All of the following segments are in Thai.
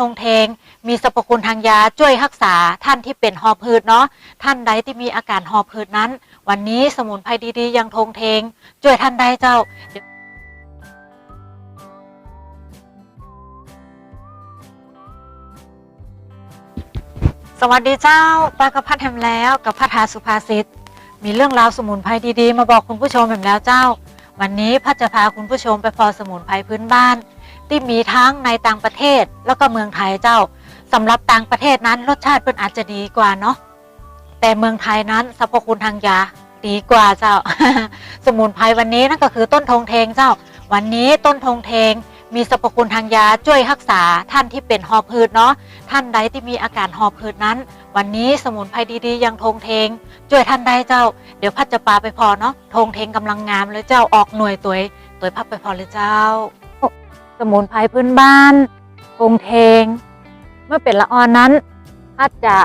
ทงเทง มีสรรพคุณทางยาช่วยรักษาท่านที่เป็นหอบหืดเนาะท่านใดที่มีอาการหอบหืดนั้น วันนี้สมุนไพรดีๆย่างทงเทงช่วยท่านได้เจ้าสวัสดีเจ้าปลากระพัดแฮมแล้วกับพัทาสุภาษิตมีเรื่องราวสมุนไพรดีๆ มาบอกคุณผู้ชมแฮมแล้วเจ้า วันนี้พัดจะพาคุณผู้ชมไปพอสมุนไพรพื้นบ้าน ที่มีทั้งในต่างประเทศแล้วก็เมืองไทยเจ้าสำหรับต่างประเทศนั้นรสชาติเป็นอาจจะดีกว่าเนาะแต่เมืองไทยนั้นสรรพคุณทางยาดีกว่าเจ้า สมุนไพรวันนี้นั่นก็คือต้นทงเทงเจ้า วันนี้ต้นทงเทงมีสรรพคุณทางยาช่วยรักษาท่านที่เป็นหอบหืดเนาะท่านใดที่มีอาการหอบหืดนั้น วันนี้สมุนไพรดีๆอย่างทงเทงช่วยท่านได้เจ้า เดี๋ยวพัดจะปาไปพอเนาะทงเทงกำลังงามเลยเจ้าออกหน่วยตัวตัวพับไปพอเลยเจ้า สมุนไพรพื้นบ้านทงเทง เมื่อเป็นละออนนั้นพัดจะ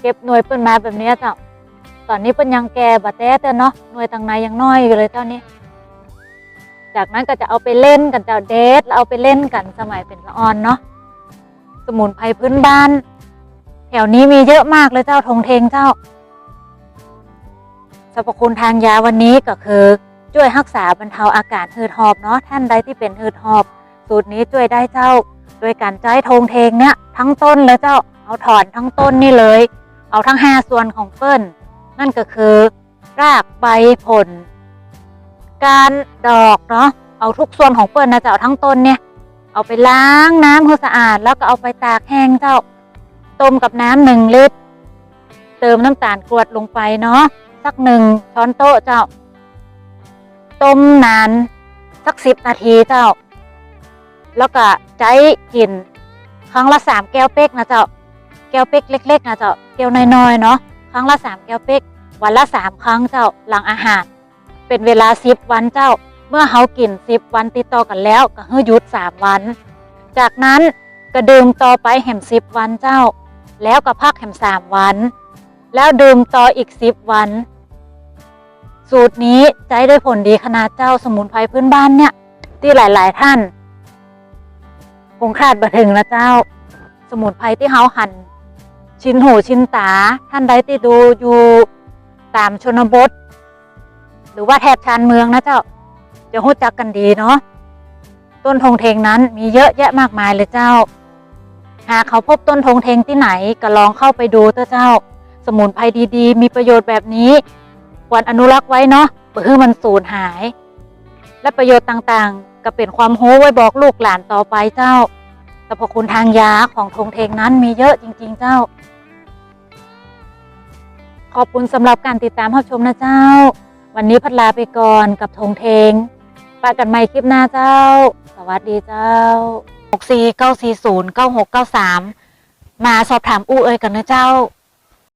เก็บหน่วยเปิ้นมาแบบนี้เจ้าตอนนี้เปิ้นยังแก่บะแต้เต้อเนาะหน่วยต่างในยังน้อยอยู่เลยเท่านี้ จากนั้นก็จะเอาไปเล่นกันเจ้าเดทแล้วเอาไปเล่นกันสมัยเป็นละออนเนาะสมุนไพรพื้นบ้าน แถวนี้มีเยอะมากเลยเจ้าทงเทงเจ้าสรรพคุณทางยาวันนี้ก็คือ ช่วยรักษาบรรเทาอาการหืดหอบเนาะท่านใดที่เป็นหืดหอบ สูตรนี้ช่วยได้เจ้า โดยการใช้ทงเทงเนี่ยทั้งต้นเลยเจ้าเอาถอนทั้งต้นนี่เลย เอาทั้งห้าส่วนของเปิ้ลนั่นก็คือ รากใบผล การดอกเนาะเอาทุกส่วนของเปิ้ลนะเจ้าทั้งต้นเนี่ย เอาไปล้างน้ำให้สะอาด แล้วก็เอาไปตากแห้งเจ้า ต้มกับน้ำหนึ่งลิตร เติมน้ำตาลกรวดลงไปเนาะสักหนึ่งช้อนโต๊ะเจ้า ต้มนาน สักสิบนาทีเจ้า แล้วก็ใจกิน ครั้งละสามแก้วเป๊กนะเจ้า แก้วเป๊กเล็ก ๆ นะเจ้าแก้วน้อยๆเนาะครั้งละสามแก้วเป๊กวันละสามครั้งเจ้าหลังอาหาร เป็นเวลาสิบวันเจ้า เมื่อเฮากินสิบวันติดต่อกันแล้วก็ให้หยุดสามวัน จากนั้นก็ดื่มต่อไปแหมสิบวันเจ้า แล้วก็พักแหมสามวัน แล้วดื่มต่ออีกสิบวัน สูตรนี้ใจได้ผลดีขนาดเจ้าสมุนไพรพื้นบ้านเนี่ย ที่หลาย ๆ ท่าน คงคาดบ่ถึงนะเจ้า สมุนไพรที่เฮาหั่น ชิ้นหูชิ้นตา ท่านใดที่ดูอยู่ตามชนบท หรือว่าแถบชานเมืองนะเจ้า จะรู้จักกันดีเนาะต้นทงเทงนั้นมีเยอะแยะมากมายเลยเจ้า หากเขาพบต้นทงเทงที่ไหนก็ลองเข้าไปดูเถอะเจ้า สมุนไพรดีๆ มีประโยชน์แบบนี้ ควรอนุรักษ์ไว้เนาะเพื่อให้มันสูญหาย และประโยชน์ต่างๆ ก็เป็นความรู้ไว้บอกลูกหลานต่อไปเจ้าสรรพคุณทางยาของทงเทงนั้นมีเยอะจริง ๆ เจ้า ขอบคุณสำหรับการติดตามรับชมนะเจ้า วันนี้พัดลาไปก่อนกับทงเทงปะกันใหม่คลิปหน้าเจ้า สวัสดีเจ้า 6 4 9 4 0 9 6 9 3 มาสอบถามอู้เอ่ยกันนะเจ้า